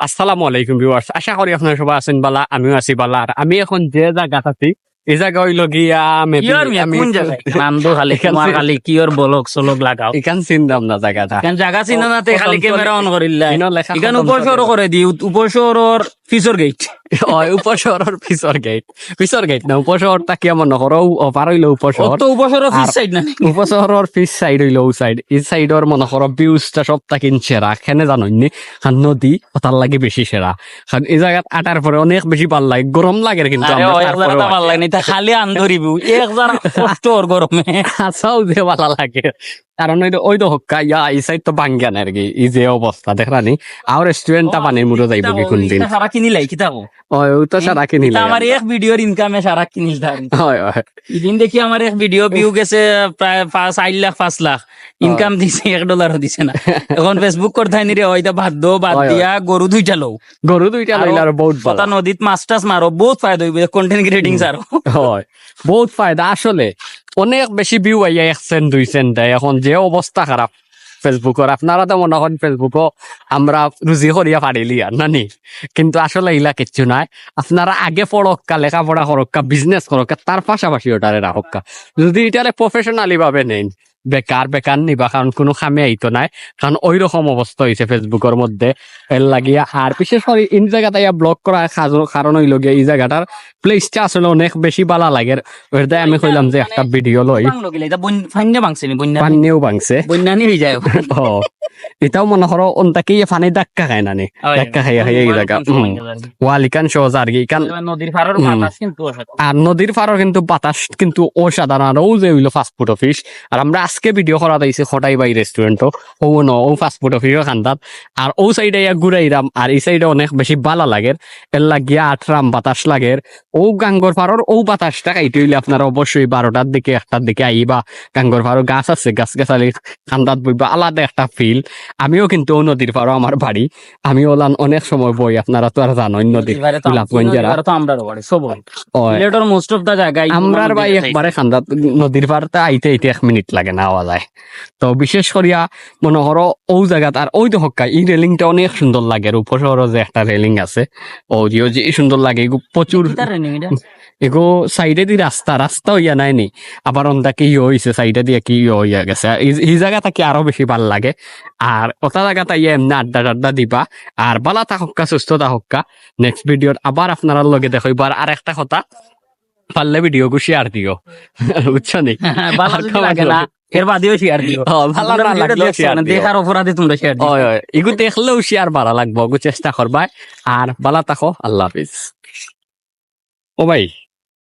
আসসালামু আলাইকুম ভিউয়ার্স আশা করি আপনারা সবাই আছেন বালা আমিও আছি বালা আর আমি এখন যে জায়গা আছি এই জায়গা হইল গিয়া খালি তোমার খালি কিয়র বলক চলক লাগাও। এখান চিনতাম না জায়গাটা। কেন জায়গা চিন্তা না খালি ক্যামেরা অন করিল্লা এখান উপর করে দি উপর ফিচর গেট হয় উপশহরের পিছর গেট পিছর গেট না উপশহর তাকি আমার নহর অপার হইল উপশহর অত উপর শহরের সাইড না? উপশহরের পিছ সাইড হইল ও সাইড এই সাইডর মনে করো ভিউজটা সব তাকিন সেরা খেনে খান নদী ওটার লাগে বেশি সেরা কারণ এই জায়গাত আটার পরে অনেক বেশি ভালো লাগে গরম লাগে কিন্তু ভালো লাগে না খালি আন্দরিব এক জায়গা কষ্ট গরমে আসাও যে ভালো লাগে। কারণ ওই তো- ওই তো হক্কা ইয়া এই সাইড তো ভাঙ্গিয়া না আর কি। এই যে অবস্থা দেখরানি আর রেস্টুরেন্টটা পানির মুড়ো যাইব কি কোনদিন সারা কিনি লাই কিতা কো ওই ও। তো সারা কিনি তা আমার এক ভিডিওর ইনকামে সারা কিনিল তার হয় হয়। দেখি আমার এক ভিডিও ভিউ গেছে প্রায় পাঁচ চার লাখ পাঁচ লাখ। ইনকাম দিছে এক ডলারও দিছে না। এখন ফেসবুক করতে নি রে হয়তো বাদ দো বাদ হয়, হয়। দিয়া গরু দুইটা লও। গরু দুইটা লইলে আর বহুত ভালো। কথা নদীত মাছ টাছ মারো বহুত ফায়দা হইবে কন্টেন্ট ক্রিয়েটিং সারো হয়। বহুত ফায়দা আসলে। অনেক বেশি ভিউ আইয়া এক সেন্ট দুই সেন্ট দেয়। এখন যে অবস্থা খারাপ ফেসবুকের আপনারা তো মনে হন ফেসবুকও আমরা রুজি করিয়া পারিলি আর নানি কিন্তু আসলে ইলা কিচ্ছু নাই। আপনারা আগে পড়ক্কা লেখাপড়া করক্কা বিজনেস করক্কা তার পাশাপাশি ওটারে রাখক্কা। যদি এটারে প্রফেশনালি ভাবে নেন বেকার বেকার নিবা কারণ কোনো খামে আইতো নাই। কারণ ওই রকম অবস্থা হয়েছে ফেসবুকের মধ্যে। এর লাগিয়া আর বিশেষ করে ইন জায়গাটা ইয়া ব্লক করা কাজ- কারণ হইল গিয়া এই জায়গাটার প্লেসটা আসলে অনেক বেশি ভালো লাগে। ওইটা আমি কইলাম যে একটা ভিডিও লই বাংলো গিলা এটা ফাইনে বাংছে নি? বন্যা পানিও ভাঙছে। বন্যানি হয়ে যায়। ও এটাও মনে করো অন্তাকে ফানি ধাক্কা খায় না নি ধাক্কা খাইয়া খাইয়া এই জায়গা ওয়ালিকান সহজ আর কি? কারণ নদীর পাড়ের। বাতাস কিন্তু আর নদীর পাড়ও কিন্তু বাতাস কিন্তু অসাধারণ আর ও যে হইল ফাস্টফুড অফিস আর আমরা আজকে ভিডিও করা দিয়েছি খটাই বাই রেস্টুরেন্টও ও ন ও ফাস্টফুড অফিসও খান্দাত। আর ও সাইডে ইয়া ঘুরাইরাম আর এই সাইডে অনেক বেশি বালা লাগে। এর লাগিয়া আটরাম বাতাস লাগে। ও গাঙ্গর পাড়র ও বাতাসটা খাইতে হইলে আপনারা অবশ্যই বারোটার দিকে একটার দিকে আইবা গাঙ্গর পাড়ও গাছ আছে গাছ গাছালি খান্দাত বইবা আলাদা একটা ফিল আমিও কিন্তু ও নদীর পাড়ও আমার বাড়ি আমি ওলান অনেক সময় বই আপনারা তো আর নদী নদীর পাড়ে পাড়ে আমরার ভাই একবারে খান্দাত নদীর পাড়তে আইতে আইতে এক মিনিট লাগে না। আওয়া যায়। তো বিশেষ করিয়া মনে করো ও জায়গাত আর ওই তো হক্কা এই রেলিংটা অনেক সুন্দর লাগে। আর উপশহর যে একটা রেলিং আছে ও যে যে সুন্দর লাগে। এগু প্রচুর? এগো সাইডে দি রাস্তা রাস্তা হইয়া নাই নি। আবার অন্দা কি ইয়ে হইছে সাইডে দিয়ে কি ইয়ে হইয়া গেছে। এই- এই জায়গা থাকি আরও বেশি ভালো লাগে। আর ওটা জায়গা তাই এমনি আড্ডা টাড্ডা দিবা। আর বালা থাকা সুস্থ থাকা নেক্সট ভিডিওর আবার আপনার লগে দেখইবার আর একটা কথা পারলে ভিডিও গু শেয়ার দিও। বুঝছ নি ভালো আর যদি খাওয়া লাগে না এর বাদেও শেয়ার দিও ভালো না তোমরা ভিডিওটা লাগলেও দেখছ share না, দিও। দেখার অপরাধে তোমরা শেয়ার দিও। ওই ওই এগু দেখলেও শেয়ার বাড়া লাগবো চেষ্টা করবাই। আর বালা থাকো আল্লাহ হাফিজ। ও ভাই